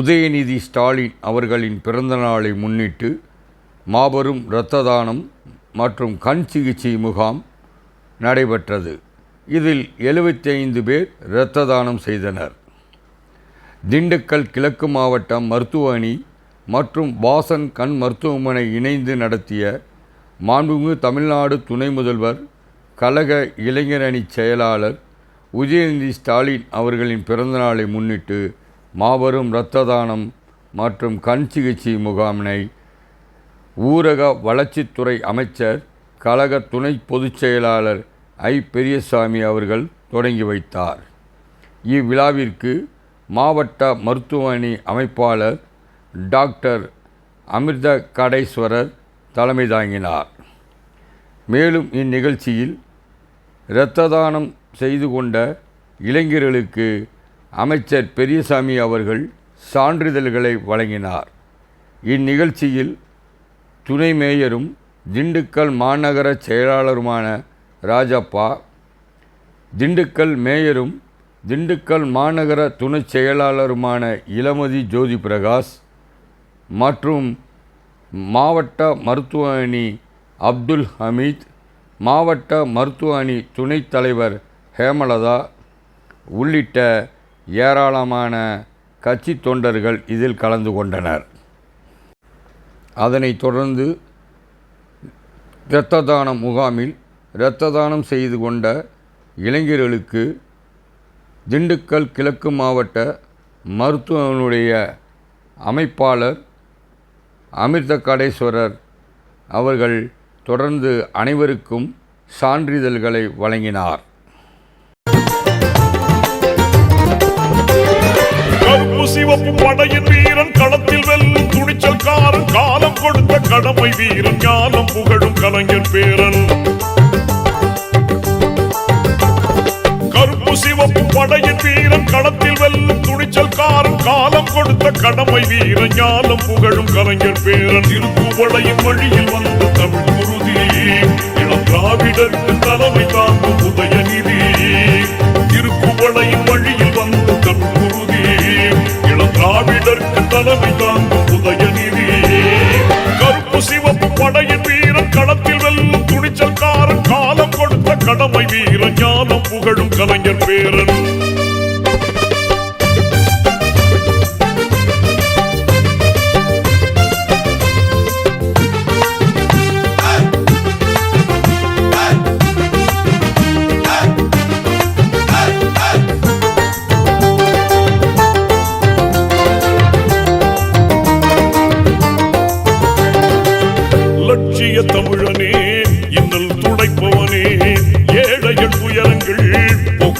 உதயநிதி ஸ்டாலின் அவர்களின் பிறந்தநாளை முன்னிட்டு மாபெரும் இரத்த தானம் மற்றும் கண் சிகிச்சை முகாம் நடைபெற்றது. இதில் 75 பேர் இரத்த தானம் செய்தனர். திண்டுக்கல் கிழக்கு மாவட்டம் மருத்துவ அணி மற்றும் வாசன் கண் மருத்துவமனை இணைந்து நடத்திய மாண்புமிகு தமிழ்நாடு துணை முதல்வர் கழக இளைஞர் செயலாளர் உதயநிதி ஸ்டாலின் அவர்களின் பிறந்தநாளை முன்னிட்டு மாபெரும் இரத்த தானம் மற்றும் கண் சிகிச்சை முகாமினை ஊரக வளர்ச்சித்துறை அமைச்சர் கழக துணை பொதுச் செயலாளர் ஐ. பெரியசாமி அவர்கள் தொடங்கி வைத்தார். இவ்விழாவிற்கு மாவட்ட மருத்துவமனை அமைப்பாளர் டாக்டர் அமிர்த கடேஸ்வரர் தலைமை தாங்கினார். மேலும் இந்நிகழ்ச்சியில் இரத்த தானம் செய்து கொண்ட இளைஞர்களுக்கு அமைச்சர் பெரியசாமி அவர்கள் சான்றிதழ்களை வழங்கினார். இந்நிகழ்ச்சியில் துணை மேயரும் திண்டுக்கல் மாநகர செயலாளருமான ராஜப்பா திண்டுக்கல் மேயரும் திண்டுக்கல் மாநகர துணை செயலாளருமான இளமதி ஜோதி பிரகாஷ் மற்றும் மாவட்ட மருத்துவ அணி அப்துல் ஹமீத் மாவட்ட மருத்துவ அணி துணைத் தலைவர் ஹேமலதா உள்ளிட்ட ஏராளமான கட்சி தொண்டர்கள் இதில் கலந்து கொண்டனர். அதனைத் தொடர்ந்து இரத்த தான முகாமில் இரத்த தானம் செய்து கொண்ட இளைஞர்களுக்கு திண்டுக்கல் கிழக்கு மாவட்ட மருத்துவனுடைய அமைப்பாளர் அமிர்த கடேஸ்வரர் அவர்கள் தொடர்ந்து அனைவருக்கும் சான்றிதழ்களை வழங்கினார். கொடுத்த வீரன் ஞானம் புகழும் கலைஞர் பேரன். கருப்பு சிவப்பு படையின் வீரன் களத்தில் வெல்லும் துணிச்சல்காரன் காலம் கொடுத்த கடமை வீரன் ஞானம் புகழும் கலைஞர் பேரன். திருப்புவளையின் வழியில் வந்த தமிழ் குருதி இளம் திராவிடருக்கு காலம் புகழும் கலைஞர் பேரன்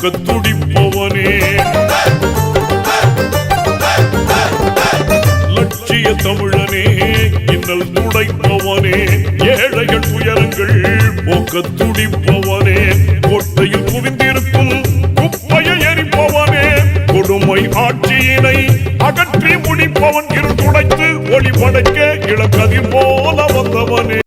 கொடுக்க துடிப்பவனே லட்சிய தமிழனே இன்னல் துடைப்பவனே ஏழைகள் உயரங்கள் போக்க துடிப்பவனே கோட்டையில் குவிந்திருக்கும் குப்பையை எரிப்பவனே. கொடுமை ஆட்சியினை அகற்றி முடிப்பவன் இரு துடைத்து ஒளிபடைக்க இளக்கதிர் போல வந்தவனே.